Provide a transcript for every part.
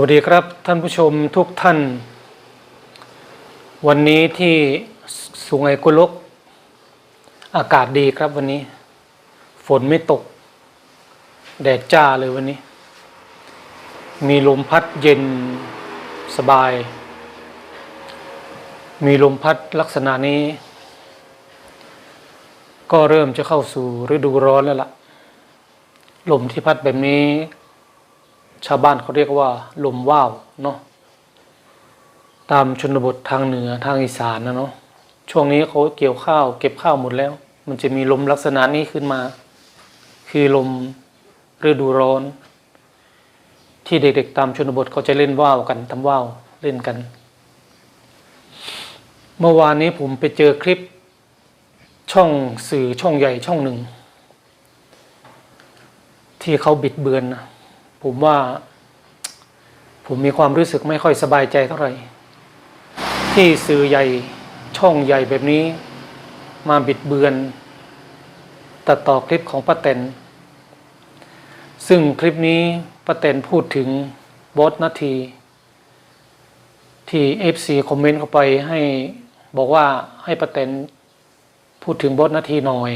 วัสดีครับท่านผู้ชมทุกท่าน วันนี้ที่สุไหงกุลก อากาศดีครับวันนี้ ฝนไม่ตก แดดจ้าเลยวันนี้ มีลมพัดเย็นสบาย มีลมพัดลักษณะนี้ ก็เริ่มจะเข้าสู่ฤดูร้อนแล้วล่ะ ลมที่พัดแบบนี้ ชาวบ้านเขาเรียกว่า ลมว่าวเนาะตามชนบททางเหนือทางอีสานนะเนาะช่วงนี้เขาเกี่ยวข้าว เก็บข้าวหมดแล้ว มันจะมีลมลักษณะนี้ขึ้นมา คือลมฤดูร้อน ที่เด็กๆ ตามชนบทเขาจะเล่นว่าวกันทำว่าวเล่นกัน เมื่อวานนี้ผมไปเจอคลิปช่องสื่อช่องใหญ่ช่องหนึ่ง ที่เขาบิดเบือนนะ ผมว่า ผมมีความรู้สึกไม่ค่อยสบายใจเท่าไหร่ ที่สื่อใหญ่ช่องใหญ่แบบนี้ มาบิดเบือน ตัดต่อคลิปของป้าแตนซึ่งคลิปนี้ป้าแตนพูดถึงบอสนาที ที่เอฟซีคอมเมนต์เข้าไปให้บอกว่าให้ป้าแตนพูดถึงบอสนาทีหน่อย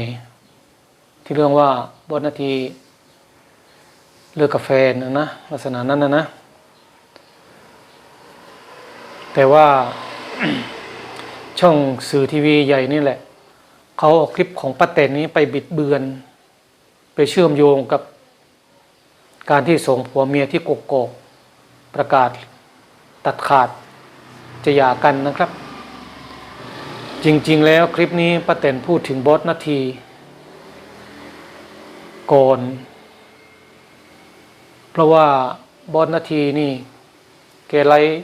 ที่เรื่องว่าบอสนาที เลิกกาแฟนะนะลักษณะนั้นนะนะ แต่ว่าช่องสื่อทีวีใหญ่นี่แหละ เขาเอาคลิปของป้าแตนนี้ไปบิดเบือน ไปเชื่อมโยงกับ การที่ส่งผัวเมียที่กกอกประกาศตัดขาดจะหย่ากันนะครับ จริงๆแล้วคลิปนี้ป้าแตนพูดถึงบอสนาทีก่อน เพราะว่าบอสนาทีนี่แกไลฟ์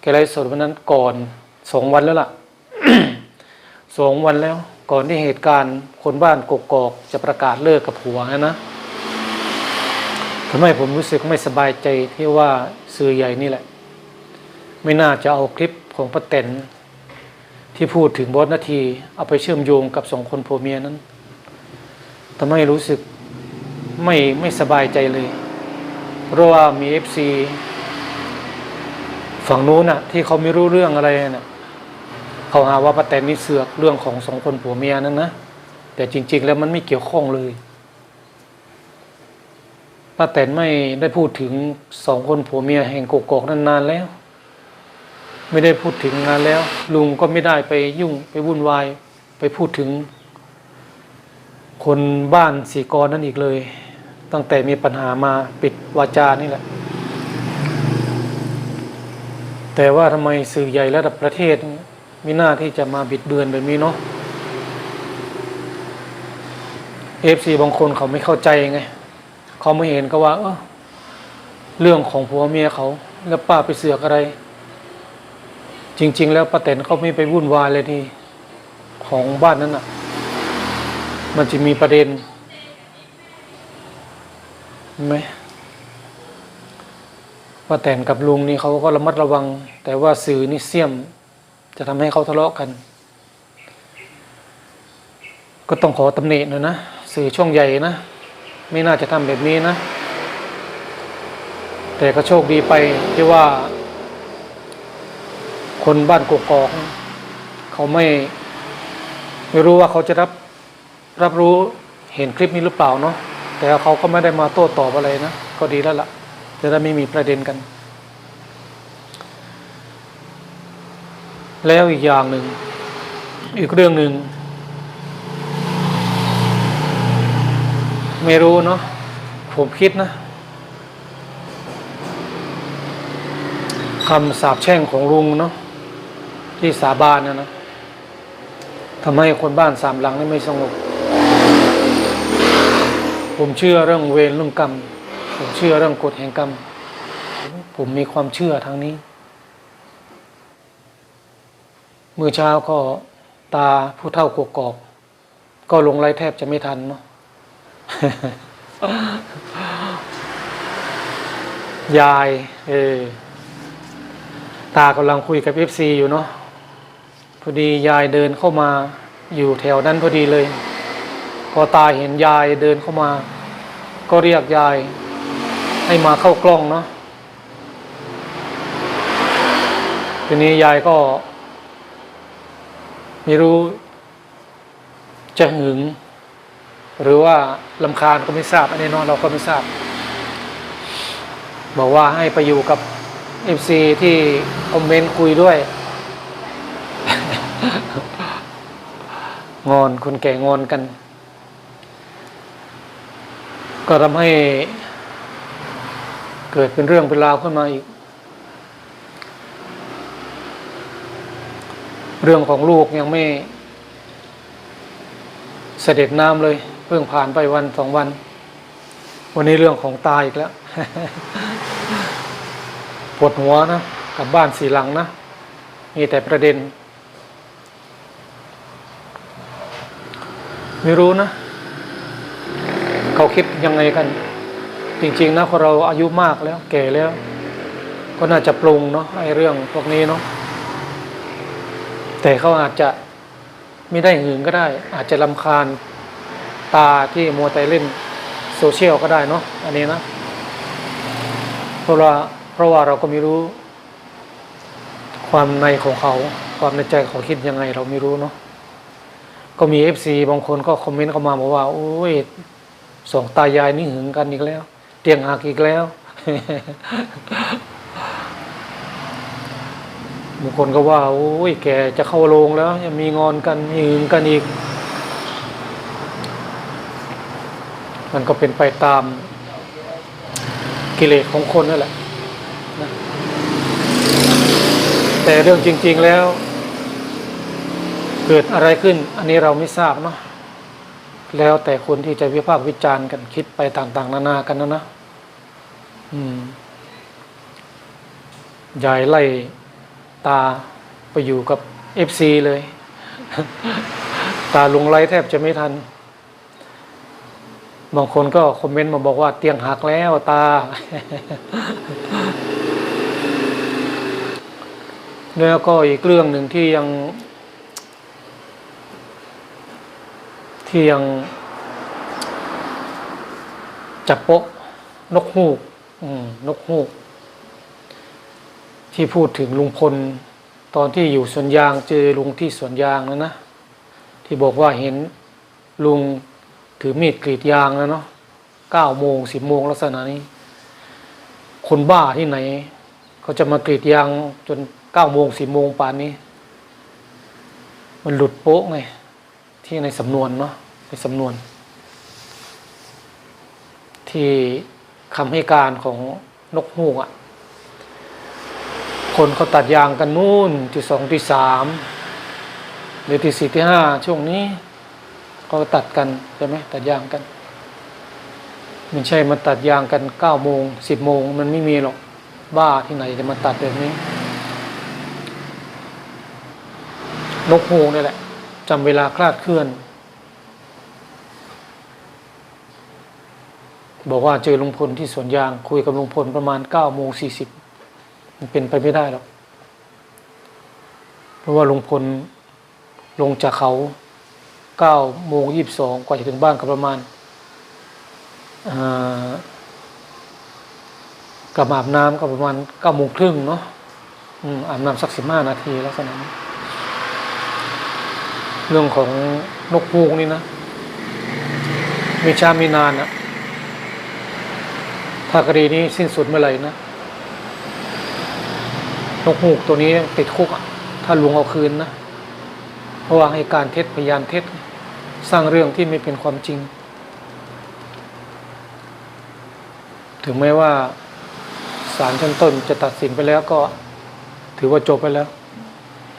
แกไลสดวันนั้นก่อนสองวันแล้วล่ะสองวันแล้ว ก่อนที่เหตุการณ์คนบ้านกกอกจะประกาศเลิกกับผัวนะนะทำให้ผมรู้สึกไม่สบายใจที่ว่าสื่อใหญ่นี่แหละ ไม่น่าจะเอาคลิปของป้าแตนที่พูดถึงบอสนาที เอาไปเชื่อมโยงกับสองคนผัวเมียนั้นทำให้รู้สึก ไม่ไม่สบายใจเลย เพราะว่ามีเอฟซีฝั่งนู้นน่ะ ที่เขาไม่รู้เรื่องอะไรน่ะเขาหาว่าป้าแตนนี่เสือกเรื่องของสองคนผัวเมียนั่นนะแต่จริง ๆ แล้วมันไม่เกี่ยวข้องเลยป้าแตนไม่ได้พูดถึงสองคนผัวเมียแห่งกกอกนานๆแล้ว ไม่ได้พูดถึงนานแล้ว ลุงก็ไม่ได้ไปยุ่งไปวุ่นวายไปพูดถึง คนบ้านสีกรนั่นอีกเลย ตั้งแต่มีปัญหามาปิดวาจานี่แหละ แต่ว่าทำไมสื่อใหญ่ระดับประเทศ มีหน้าที่จะมาบิดเบือนแบบนี้เนาะเอฟซีบางคนเขาไม่เข้าใจไง เขาไม่เห็นก็ว่าเออเรื่องของผัวเมียเขา แล้วป้าไปเสือกอะไร จริง ๆ แล้วป้าแตนเขาไม่ไปวุ่นวายเลยที่ของบ้านนั้นอะ มันจะมีประเด็น ไหมว่าแต่นกับลุงนี่เขาก็ระมัดระวัง แต่ว่าสื่อนี่เสี่ยม จะทำให้เขาทะเลาะกัน ก็ต้องขอตำหนิหน่อยนะสื่อช่องใหญ่นะ ไม่น่าจะทำแบบนี้นะ แต่ก็โชคดีไปที่ว่า คนบ้านกกอกเขาไม่ ไม่รู้ว่าเขาจะรับรับรู้เห็นคลิปนี้หรือเปล่าเนาะ แต่เขาก็ไม่ได้มาโต้ตอบอะไรนะ ก็ดีแล้วละ่ะจะได้ไม่มีประเด็นกัน แล้วอีกอย่างหนึ่ง อีกเรื่องหนึ่ง ไม่รู้เนาะผมคิดนะคำสาปแช่งของลุงเนาะที่สาบานนะนะทำให้คนบ้านสามหลังนี่ไม่สงบ ผมเชื่อเรื่องเวรเรื่องกรรม ผมเชื่อเรื่องกฎแห่งกรรม ผมมีความเชื่อทางนี้ เมื่อเช้าก็ตาผู้เท่ากกอกก็ลงไรแทบจะไม่ทันเนาะยาย เออตากำลังคุยกับเอฟซีอยู่เนาะพอดียายเดินเข้ามาอยู่แถวนั้นพอดีเลย พอตาเห็นยายเดินเข้ามา ก็เรียกยาย ให้มาเข้ากล้องเนาะทีนี้ยายก็ ไม่รู้ จะหึง หรือว่าลำคาญก็ไม่ทราบ อันนี้นาะเราก็ไม่ทราบ บอกว่าให้ไปอยู่กับเอฟซีที่คอมเมนต์คุยด้วย งอนคนแก่งอนกัน ก็ทำให้เกิดเป็นเรื่องเป็นราวขึ้นมาอีก เรื่องของลูกยังไม่ เสด็จน้ำเลย เพิ่งผ่านไปวันสองวัน วันนี้เรื่องของตายอีกแล้วปวดหัวนะกลับบ้านสีหลังนะมีแต่ประเด็น ไม่รู้นะ เขาคิดยังไงกัน จริง ๆ นะพอเราอายุมากแล้วแก่แล้ว ก็น่าจะปรุงเนาะไอ้เรื่องพวกนี้เนาะแต่เขาอาจจะไม่ได้หึงก็ได้ อาจจะลำคาญตาที่มัวแต่เล่นโซเชียลก็ได้เนาะอันนี้นะเพราะว่าเพราะว่าเราก็ไม่รู้ ความในของเขา ความในใจเขาคิดยังไงเราไม่รู้เนาะก็มีเอฟซีบางคนก็คอมเมนต์เข้ามาบอกว่าโอ้ย สองตายายนี่หึงกันอีกแล้ว เตียงหักอีกแล้วบางคนก็ว่า โอ้ยแกจะเข้าโรงแล้ว ยังมีงอนกันมีหึงกันอีก มันก็เป็นไปตามกิเลสของคนนั่นแหละนะแต่เรื่องจริง ๆแล้ว เกิดอะไรขึ้น อันนี้เราไม่ทราบเนาะ แล้วแต่คนที่จะวิพากษ์วิจารณ์กันคิดไปต่าง ๆ นานากันนะนะอืมยายไล่ตาไปอยู่กับเอฟซีเลย ตาลุงไล่แทบจะไม่ทัน บางคนก็คอมเมนต์มาบอกว่าเตียงหักแล้วตา แล้วก็อีกเรื่องหนึ่งที่ยัง ที่ยังจับโปะนกฮูกนกฮูก ที่พูดถึงลุงพล ตอนที่อยู่สวนยางเจอลุงที่สวนยางนะนะ ที่บอกว่าเห็นลุงถือมีดกรีดยางแล้วเนาะเก้าโมงสิบโมงลักษณะนี้ คนบ้าที่ไหนเขาจะมากรีดยางจนเก้าโมงสิบโมงป่านนี้ มันหลุดโป๊ะไงที่ในสำนวนเนาะ ในสำนวน ที่คำให้การของนกฮูกอะ่ะ คนเขาตัดยางกันนู่นที่สองที่สามหรือที่สี่ที่ห้าช่วงนี้เขาก็ตัดกันใช่ไหมตัดยางกันไม่ใช่มาตัดยางกันเก้าโมงสิบโมงมันไม่มีหรอกบ้าที่ไหนจะมาตัดแบบนี้ นกฮูกนี่แหละจำเวลาคลาดเคลื่อน บอกว่าเจอลุงพลที่สวนยาง คุยกับลุงพลประมาณเก้าโมงสี่สิบมันเป็นไปไม่ได้หรอกเพราะว่าลุงพลลงจากเขาเก้าโมงยี่สิบสองกว่าจะถึงบ้านก็ประมาณากลับมาอาบน้ำก็ประมาณเก้าโมงครึ่งเนาะอาบน้ำสักสิบห้านาทีลักษณะนี้เรื่องของนกฮูกนี่นะ มีชามีนานอะ ถ้าคดีนี้สิ้นสุดเมื่อไหร่นะนกฮูกตัวนี้ติดคุกอะถ้าลุงเอาคืนนะเพราะว่าให้การเท็จพยานเท็จ สร้างเรื่องที่ไม่เป็นความจริง ถึงแม้ว่าศาลชั้นต้นจะตัดสินไปแล้วก็ถือว่าจบไปแล้ว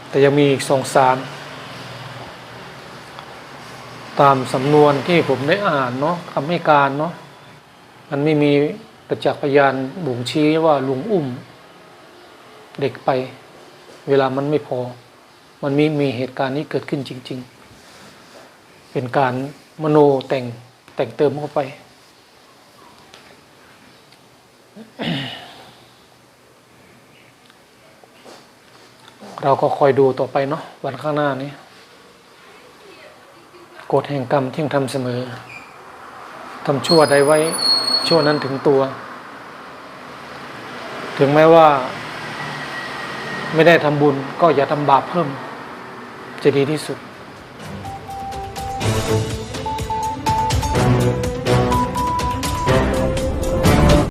แต่ยังมีอีกสองศาลตามสำนวนที่ผมได้อ่านเนาะคำให้การเนาะมันไม่มี ประจักษ์พยานบ่งชี้ว่าลุงอุ้ม เด็กไป เวลามันไม่พอ มันมีมีเหตุการณ์นี้เกิดขึ้นจริง ๆ เป็นการมโนแต่งแต่งเติมเข้าไป เราก็คอยดูต่อไปเนาะวันข้างหน้านี้กฎแห่งกรรมที่ทำเสมอทำชั่วใดไว้ ชั่วนั้นถึงตัว ถึงแม้ว่า ไม่ได้ทำบุญก็อย่าทำบาปเพิ่ม จะดีที่สุด